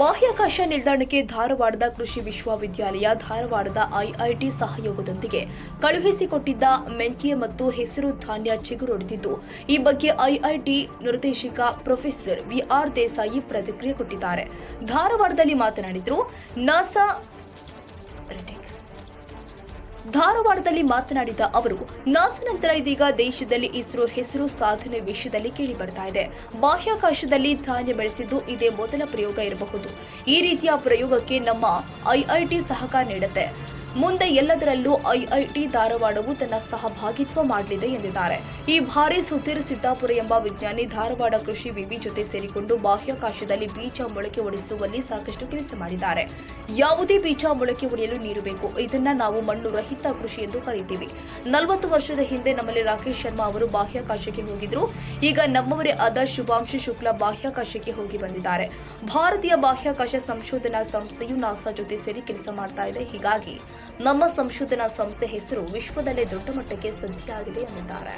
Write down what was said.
ಬಾಹ್ಯಾಕಾಶ ನಿಲ್ದಾಣಕ್ಕೆ ಧಾರವಾಡದ ಕೃಷಿ ವಿಶ್ವವಿದ್ಯಾಲಯ, ಧಾರವಾಡದ ಐಐಟಿ ಸಹಯೋಗದೊಂದಿಗೆ ಕಳುಹಿಸಿಕೊಟ್ಟಿದ್ದ ಮೆಂತ್ಯ ಮತ್ತು ಹೆಸರು ಧಾನ್ಯ ಚಿಗುರೊಡೆದಿದ್ದು ಈ ಬಗ್ಗೆ ಐಐಟಿ ನಿರ್ದೇಶಕ ಪ್ರೊಫೆಸರ್ ವಿಆರ್ ದೇಸಾಯಿ ಪ್ರತಿಕ್ರಿಯೆ ಕೊಟ್ಟಿದ್ದಾರೆ. ಧಾರವಾಡದಲ್ಲಿ ಮಾತನಾಡಿದ್ರು, ನಾಸಾ ಧಾರವಾಡದಲ್ಲಿ ಮಾತನಾಡಿದ ಅವರು ನಾಸ ನಂತರ ಇದೀಗ ದೇಶದಲ್ಲಿ ಇಸ್ರೋ ಹೆಸರು ಸಾಧನೆ ವಿಷಯದಲ್ಲಿ ಕೇಳಿ ಬರ್ತಾ ಇದೆ. ಬಾಹ್ಯಾಕಾಶದಲ್ಲಿ ಧಾನ್ಯ ಬೆಳೆಸಿದ್ದು ಇದೇ ಮೊದಲ ಪ್ರಯೋಗ ಇರಬಹುದು. ಈ ರೀತಿಯ ಪ್ರಯೋಗಕ್ಕೆ ನಮ್ಮ ಐಐಟಿ ಸಹಕಾರ ನೀಡುತ್ತೆ. ಮುಂದೆ ಎಲ್ಲದರಲ್ಲೂ ಐಐಟಿ ಧಾರವಾಡವು ತನ್ನ ಸಹಭಾಗಿತ್ವ ಮಾಡಲಿದೆ ಎಂದಿದ್ದಾರೆ. ಈ ಭಾರಿ ಸುಧೀರ್ ಸಿದ್ದಾಪುರ ಎಂಬ ವಿಜ್ಞಾನಿ ಧಾರವಾಡ ಕೃಷಿ ವಿವಿ ಜೊತೆ ಸೇರಿಕೊಂಡು ಬಾಹ್ಯಾಕಾಶದಲ್ಲಿ ಬೀಜ ಮೊಳಕೆ ಒಡಿಸುವಲ್ಲಿ ಸಾಕಷ್ಟು ಕೆಲಸ ಮಾಡಿದ್ದಾರೆ. ಯಾವುದೇ ಬೀಜ ಮೊಳಕೆ ಒಡೆಯಲು ನೀರು ಬೇಕು. ಇದನ್ನ ನಾವು ಮಣ್ಣು ರಹಿತ ಕೃಷಿ ಎಂದು ಕರೀತೀವಿ. ನಲವತ್ತು ವರ್ಷದ ಹಿಂದೆ ನಮ್ಮಲ್ಲಿ ರಾಕೇಶ್ ಶರ್ಮಾ ಅವರು ಬಾಹ್ಯಾಕಾಶಕ್ಕೆ ಹೋಗಿದ್ರು. ಈಗ ನಮ್ಮವರೇ ಆದ ಶುಭಾಂಶು ಶುಕ್ಲಾ ಬಾಹ್ಯಾಕಾಶಕ್ಕೆ ಹೋಗಿ ಬಂದಿದ್ದಾರೆ. ಭಾರತೀಯ ಬಾಹ್ಯಾಕಾಶ ಸಂಶೋಧನಾ ಸಂಸ್ಥೆಯು ನಾಸಾ ಜೊತೆ ಸೇರಿ ಕೆಲಸ ಮಾಡ್ತಾ ಇದೆ. ಹೀಗಾಗಿ ನಮ್ಮ ಸಂಶೋಧನಾ ಸಂಸ್ಥೆ ಹೆಸರು ವಿಶ್ವದಲ್ಲೇ ದೊಡ್ಡ ಮಟ್ಟಕ್ಕೆ ಸಜ್ಜಾಗಿದೆ ಎಂದಿದ್ದಾರೆ.